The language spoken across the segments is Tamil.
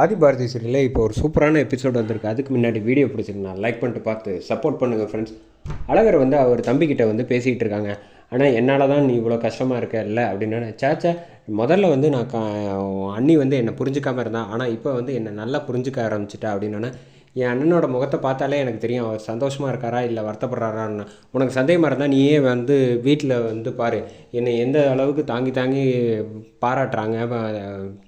ஆதி பாரதி சீரியலில் இப்போ ஒரு சூப்பரான எபிசோட் வந்திருக்கு. அதுக்கு முன்னாடி வீடியோ பிடிச்சிருந்தா லைக் பண்ணிட்டு பார்த்து சப்போர்ட் பண்ணுங்கள் ஃப்ரெண்ட்ஸ் அழகர் வந்து அவர் தம்பிக்கிட்ட வந்து பேசிகிட்டு இருக்காங்க. ஆனால் என்னால் தான் நீ இவ்வளோ கஷ்டமாக இருக்க? இல்லை அப்படின்னு சேச்சா முதல்ல வந்து நான் உன் அண்ணி வந்து என்னை புரிஞ்சுக்காமல் இருந்தான் ஆனால் இப்போ வந்து என்னை நல்லா புரிஞ்சுக்க ஆரம்பிச்சிட்டா? அப்படின்னா என் அண்ணனோட முகத்தை பார்த்தாலே எனக்கு தெரியும் அவர் சந்தோஷமாக இருக்காரா இல்லை வருத்தப்படுறாரான்னு. உனக்கு சந்தேகமாக இருந்தால் நீயே வந்து வீட்டில் வந்து பாரு. என்னை எந்த அளவுக்கு தாங்கி தாங்கி பாராட்டுறாங்க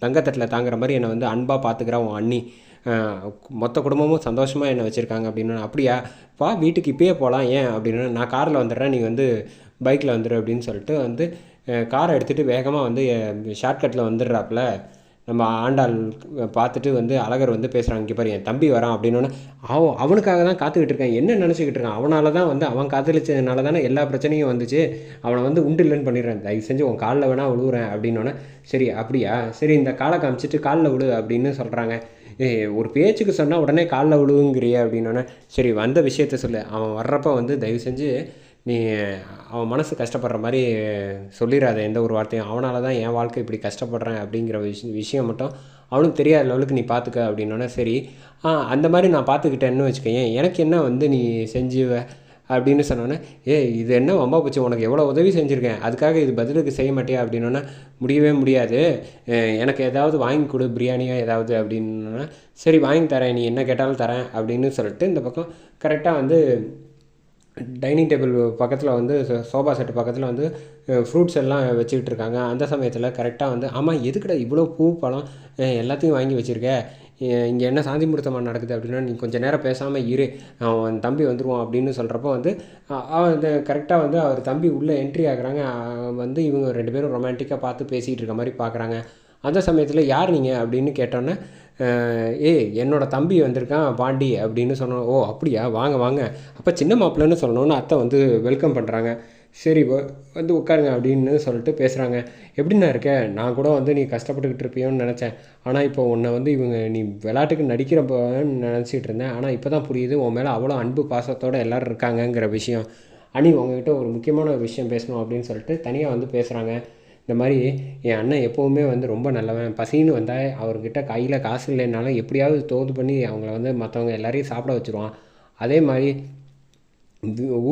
தங்கத்தட்டில் தாங்குற மாதிரி என்னை வந்து அன்பாக பார்த்துக்கிறா உன் அண்ணி. மொத்த குடும்பமும் சந்தோஷமாக என்னை வச்சுருக்காங்க அப்படின்னு. அப்படியா? வா வீட்டுக்கு இப்பயே போகலாம் ஏன் அப்படின்னு. நான் காரில் வந்துடுறேன் நீ வந்து பைக்கில் வந்துடு அப்படின்னு சொல்லிட்டு வந்து காரை எடுத்துகிட்டு வேகமாக வந்து ஷார்ட்கட்டில் வந்துடுறாப்புல. நம்ம ஆண்டாள் பார்த்துட்டு வந்து அழகர் வந்து பேசுகிறாங்க இங்கே பாரு என் தம்பி வரான் அப்படின்னு அவ அவனுக்காக தான் காத்துக்கிட்டு இருக்கேன். என்ன நினச்சிக்கிட்டு இருக்கான்? அவனால தான் வந்து அவன் காத்தளிச்சதுனால தானே எல்லா பிரச்சனையும் வந்துச்சு. அவனை வந்து உண்டு இல்லைன்னு பண்ணிடுறேன். தயவு செஞ்சு உன் காலில் வேணா விழுவுறேன் அப்படின்னோடனே சரி அப்படியா? சரி இந்த காலை காமிச்சிட்டு காலில் விழு அப்படின்னு சொல்கிறாங்க ஒரு பேச்சுக்கு சொன்னால் உடனே காலில் விழுவுங்கிறிய அப்படின்னோடனே சரி வந்த விஷயத்த சொல்லு. அவன் வர்றப்ப வந்து தயவு செஞ்சு நீ அவன் மனசு கஷ்டப்படுற மாதிரி சொல்லிடாத எந்த ஒரு வார்த்தையும். அவனால தான் என் வாழ்க்கை இப்படி கஷ்டப்படுறேன் அப்படிங்கிற விஷயம் விஷயம் மட்டும் அவனுக்கு தெரியாத லெவலுக்கு நீ பார்த்துக்க அப்படின்னோடனே சரி ஆ அந்த மாதிரி நான் பார்த்துக்கிட்டேன்னு வச்சுக்கோயேன் எனக்கு என்ன வந்து நீ செஞ்சுவ அப்படின்னு சொன்னோன்னே ஏ இது என்ன வம்பா போச்சு உனக்கு எவ்வளோ உதவி செஞ்சுருக்கேன் அதுக்காக இது பதிலுக்கு செய்ய மாட்டியா அப்படின்னோன்னா முடியவே முடியாது. எனக்கு ஏதாவது வாங்கி கொடு பிரியாணியோ ஏதாவது அப்படின்னா சரி வாங்கி தரேன் நீ என்ன கேட்டாலும் தரேன் அப்படின்னு சொல்லிட்டு இந்த பக்கம் கரெக்டாக வந்து டைனிங் டேபிள் பக்கத்தில் வந்து சோ- சோஃபா செட்டு பக்கத்தில் வந்து ஃப்ரூட்ஸ் எல்லாம் வச்சுக்கிட்டு இருக்காங்க. அந்த சமயத்தில் கரெக்டாக வந்து ஆமாம் எதுக்கடா இவ்வளோ பூ பழம் எல்லாத்தையும் வாங்கி வச்சுருக்க? இங்கே என்ன சாந்தி முகூர்த்தமாக நடக்குது? அப்படின்னா நீ கொஞ்சம் நேரம் பேசாமல் இரு. அவன் தம்பி வந்துடுவான் அப்படின்னு சொல்கிறப்போ வந்து அவன் இந்த கரெக்டாக வந்து அவர் தம்பி உள்ளே என்ட்ரி ஆகுறாங்க. வந்து இவங்க ரெண்டு பேரும் ரொமான்டிக்காக பார்த்து பேசிகிட்டு இருக்க மாதிரி பார்க்குறாங்க அந்த சமயத்தில் யார் நீங்கள் அப்படின்னு கேட்டோன்னே ஏ ஏய் என்னோட தம்பி வந்திருக்கான் பாண்டி அப்படின்னு சொன்னோம் ஓ அப்படியா? வாங்க வாங்க. அப்போ சின்ன மாப்பிள்ளைன்னு சொல்லணும்னு அத்தை வந்து வெல்கம் பண்ணுறாங்க சரி வந்து உட்காருங்க அப்படின்னு சொல்லிட்டு பேசுகிறாங்க எப்படிண்ணா இருக்க? நான் கூட வந்து நீ கஷ்டப்பட்டுக்கிட்டு இருப்பியோன்னு நினச்சேன். ஆனால் இப்போ உன்னை வந்து இவங்க நீ விளையாட்டுக்கு நடிக்கிறப்பன்னு நினச்சிட்டு இருந்தேன். ஆனால் இப்போ தான் புரியுது உன் மேலே அவ்வளோ அன்பு பாசத்தோடு எல்லோரும் இருக்காங்கங்கிற விஷயம். அனி உங்ககிட்ட ஒரு முக்கியமான ஒரு விஷயம் பேசணும் அப்படின்னு சொல்லிட்டு தனியாக வந்து பேசுகிறாங்க இந்த மாதிரி என் அண்ணன் எப்போவுமே வந்து ரொம்ப நல்லவன். பசின்னு வந்தால் அவர்கிட்ட கையில் காசு இல்லைனாலும் எப்படியாவது தோது பண்ணி அவங்கள வந்து மற்றவங்க எல்லாரையும் சாப்பிட வச்சுருவான். அதே மாதிரி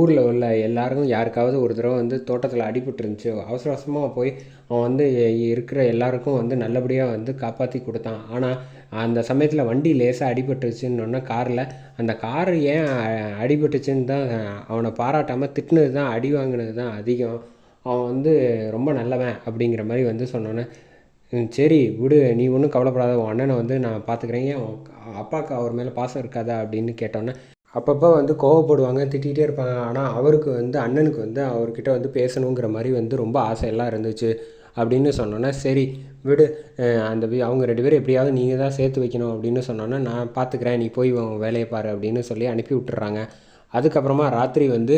ஊரில் உள்ள எல்லாருக்கும் யாருக்காவது ஒரு தடவை வந்து தோட்டத்தில் அடிபட்டு இருந்துச்சு. அவசர அவசரமாக போய் அவன் வந்து இருக்கிற எல்லாருக்கும் வந்து நல்லபடியாக வந்து காப்பாற்றி கொடுத்தான். ஆனால் அந்த சமயத்தில் வண்டி லேசாக அடிபட்டுருச்சுன்னு காரில் அந்த கார் ஏன் அடிபட்டுச்சுன்னு தான் அவனை பாராட்டாமல் திட்டினது தான் அடி வாங்கினது தான் அதிகம். அவன் வந்து ரொம்ப நல்லவன் அப்படிங்கிற மாதிரி வந்து சொன்னோன்னே "ம், சரி விடு நீ ஒன்றும் கவலைப்படாத உன் அண்ணனை வந்து நான் பார்த்துக்கிறேன் ஏன் அப்பாவுக்கு அவர் மேலே பாசம் இருக்காதா? அப்படின்னு கேட்டோன்னே அப்பப்போ வந்து கோவப்படுவாங்க திட்டிகிட்டே இருப்பாங்க. ஆனால் அவருக்கு வந்து அண்ணனுக்கு வந்து அவர்கிட்ட வந்து பேசணுங்கிற மாதிரி வந்து ரொம்ப ஆசையெல்லாம் இருந்துச்சு அப்படின்னு சொன்னோன்னே சரி விடு அந்த அவங்க ரெண்டு பேரும் எப்படியாவது நீங்கள் தான் சேர்த்து வைக்கணும் அப்படின்னு சொன்னோன்னே நான் பார்த்துக்கிறேன் நீ போய் உன் வேலையை பாரு அப்படின்னு சொல்லி அனுப்பி விட்டுறாங்க. அதுக்கப்புறமா ராத்திரி வந்து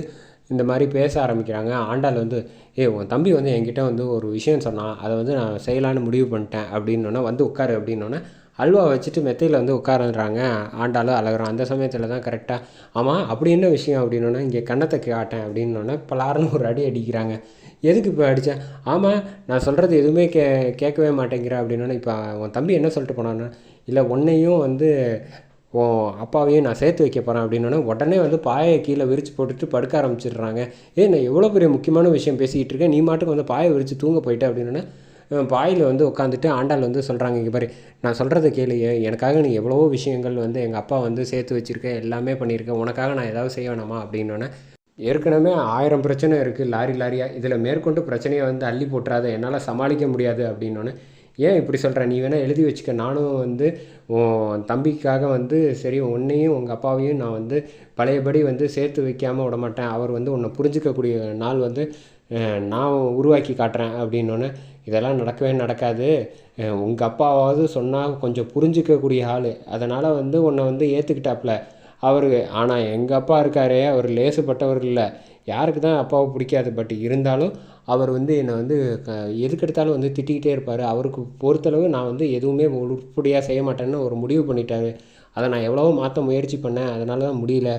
இந்த மாதிரி பேச ஆரம்பிக்கிறாங்க. ஆண்டாள் வந்து ஏ உன் தம்பி வந்து என்கிட்ட வந்து ஒரு விஷயம் சொன்னான். அதை வந்து நான் செய்யலான்னு முடிவு பண்ணிட்டேன். அப்படின்னோன்னே வந்து உட்காரு அப்படின்னோன்னே அல்வா வச்சுட்டு மெத்தையில் வந்து உட்காருன்றாங்க. ஆண்டாளும் அழகுறோம் அந்த சமயத்தில் தான் கரெக்டாக ஆமாம் அப்படி என்ன விஷயம்? அப்படின்னோன்னே இங்கே கண்ணத்தை காட்டேன். அப்படின்னோன்னே பலாருன்னு ஒரு அடி அடிக்கிறாங்க. எதுக்கு இப்போ அடித்தேன் ஆமாம் நான் சொல்கிறது எதுவுமே கே கேட்கவே மாட்டேங்கிற. அப்படின்னோன்னே இப்போ உன் தம்பி என்ன சொல்லிட்டு போனான்னா? இல்லை உன்னையும் வந்து உன் அப்பாவையும் நான் சேர்த்து வைக்க போகிறேன் அப்படின்னோடனே உடனே வந்து பாயை கீழே விரித்து போட்டுட்டு படுக்க ஆரம்பிச்சிடுறாங்க. ஏ நான் எவ்வளோ பெரிய முக்கியமான விஷயம் பேசிக்கிட்டு இருக்கேன். நீ மாட்டுக்கு வந்து பாயை விரித்து தூங்க போயிட்டேன் அப்படின்னோடனே பாயில் வந்து உட்காந்துட்டு ஆண்டாள் வந்து சொல்கிறாங்க இங்கே பாரு நான் சொல்கிறத கேளு எனக்காக நீ எவ்வளவோ விஷயங்கள் வந்து எங்கள் அப்பா வந்து சேர்த்து வச்சுருக்கேன் எல்லாமே பண்ணியிருக்கேன் உனக்காக நான் ஏதாவது செய்ய வேணாமா அப்படின்னோடனே ஏற்கனவே ஆயிரம் பிரச்சனை இருக்குது லாரி லாரியாக இதில் மேற்கொண்டு பிரச்சனையை வந்து அள்ளி போட்டுறாத என்னால் சமாளிக்க முடியாது அப்படின்னோடனே ஏன் இப்படி சொல்கிற நீ வேணால் எழுதி வச்சுக்க. நானும் வந்து உன் தம்பிக்காக வந்து சரி உன்னையும் உங்கள் அப்பாவையும் நான் வந்து பழையபடி வந்து சேர்த்து வைக்காமல் விட மாட்டேன் அவர் வந்து உன்னை புரிஞ்சிக்கக்கூடிய நாள் வந்து நான் உருவாக்கி காட்டுறேன் அப்படின்னோடனே இதெல்லாம் நடக்கவே நடக்காது. உங்கள் அப்பாவாவது சொன்னால் கொஞ்சம் புரிஞ்சிக்கக்கூடிய ஆள். அதனால் வந்து உன்னை வந்து ஏற்றுக்கிட்டாப்புல அவர் ஆனால் எங்கள் அப்பா இருக்காரே அவர் லேசுப்பட்டவர் இல்லை. யாருக்கு தான் அப்பாவை பிடிக்காது பட் இருந்தாலும் அவர் வந்து என்னை வந்து க எதுக்கெடுத்தாலும் வந்து திட்டிக்கிட்டே இருப்பார். அவருக்கு பொறுத்தளவு நான் வந்து எதுவுமே உருப்படியாக செய்ய மாட்டேன்னு ஒரு முடிவு பண்ணிட்டாரு. அதை நான் எவ்வளவோ மாற்ற முயற்சி பண்ணேன். அதனால தான் முடியல.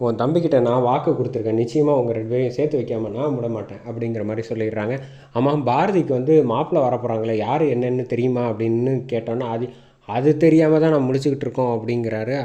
உன் தம்பிக்கிட்ட நான் வாக்கு கொடுத்துருக்கேன். நிச்சயமாக உங்கள் ரெண்டு பேரையும் சேர்த்து வைக்காம நான் விட மாட்டேன் அப்படிங்கிற மாதிரி சொல்லிடுறாங்க. ஆமாம் பாரதிக்கு வந்து மாப்பிள்ளை வரப்போகிறாங்களே யார் என்னென்னு தெரியுமா அப்படின்னு கேட்டோன்னா அது அது தெரியாமல் தான் நான் முடிச்சுக்கிட்டு இருக்கோம் அப்படிங்கிறாரு.